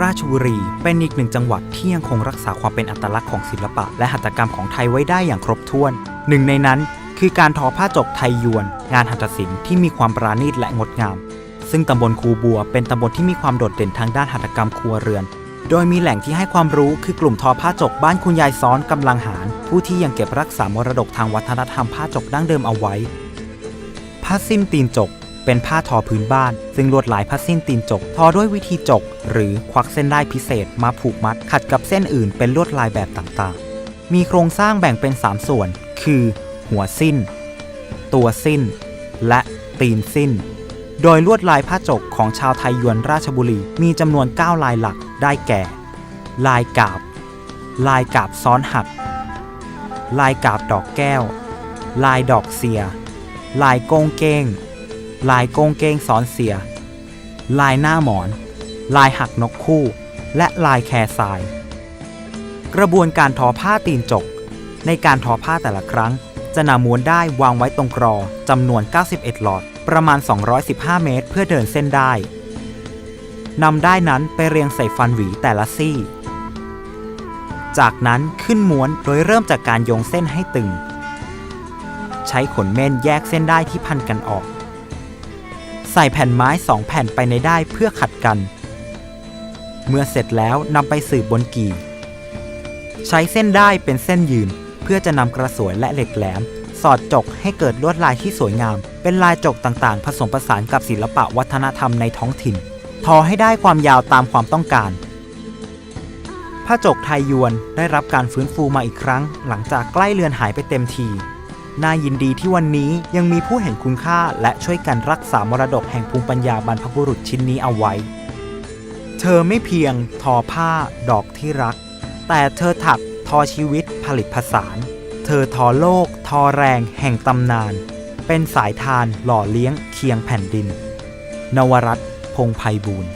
ราชบุรีเป็นอีกหนึ่งจังหวัดที่ยังคงรักษาความเป็นอัตลักษณ์ของศิลปะ และหัตถกรรมของไทยไว้ได้อย่างครบถ้วน หนึ่งในนั้นคือการทอผ้าจกไทยยวน งานหัตถศิลป์ที่มีความปราณีตและงดงาม ซึ่งตำบลคูบัวเป็นตำบลที่มีความโดดเด่นทางด้านหัตถกรรมครัวเรือน โดยมีแหล่งที่ให้ความรู้คือกลุ่มทอผ้าจกบ้านคุณยายซ้อนกำลังหารผู้ที่ยังเก็บรักษามรดกทางวัฒนธรรมผ้าจกดั้งเดิมเอาไว้ผ้าสิ้นตีนจก เป็นผ้าทอพื้นบ้าน ซึ่งลวดลายผ้าสิ้นตีนจก ทอด้วยวิธีจก หรือควักเส้นได้พิเศษมาผูกมัด ขัดกับเส้นอื่นเป็นลวดลายแบบต่างๆ มีโครงสร้างแบ่งเป็น 3 ส่วน คือ หัวสิ้น ตัวสิ้น และตีนสิ้น โดยลวดลายผ้าจกของชาวไทยยวนราชบุรีมีจำนวน 9 ลายหลักได้แก่ ลายกาบ ลายกาบซ้อนหัก ลายกาบดอกแก้ว ลายดอกเสีย ลายโกงเก้ง ลายโกงเก้งซ้อนเสีย ลายหน้าหมอน ลายหักนกคู่ และลายแคทราย กระบวนการทอผ้าตีนจก ในการทอผ้าแต่ละครั้ง จะนำม้วนได้วางไว้ตรงกรอจำนวน 91 หลอด ประมาณ 215 เมตร เพื่อเดินเส้นได้นำได้นั้นไปเรียงใส่ฟันหวีแต่ละซี่ จากนั้นขึ้นม้วนโดยเริ่มจากการโยงเส้นให้ตึง ใช้ขนเม่นแยกเส้นได้ที่พันกันออก ใส่แผ่นไม้สองแผ่นไปในได้เพื่อขัดกัน เมื่อเสร็จแล้วนำไปสืบบนกี่ ใช้เส้นได้เป็นเส้นยืนเพื่อจะนำกระสวยและเหล็กแหลม สอดจกให้เกิดลวดลายที่สวยงาม เป็นลายจกต่างๆ ผสมผสานกับศิลปะวัฒนธรรมในท้องถิ่น ทอให้ได้ความยาวตามความต้องการผ้าจกไทยยวนได้รับการฟื้นฟูมาอีกครั้ง หลังจากใกล้เลือนหายไปเต็มที น่ายินดีที่วันนี้ยังมีผู้เห็นคุณค่าและช่วยกันรักษามรดกแห่งภูมิปัญญาบรรพบุรุษชิ้นนี้เอาไว้ เธอไม่เพียงทอผ้าดอกที่รัก แต่เธอถักทอชีวิตผลิตผสาน เธอทอโลก ทอแรงแห่งตำนาน เป็นสายทานหล่อเลี้ยงเคียงแผ่นดิน นวรัตน์พงไพบูลย์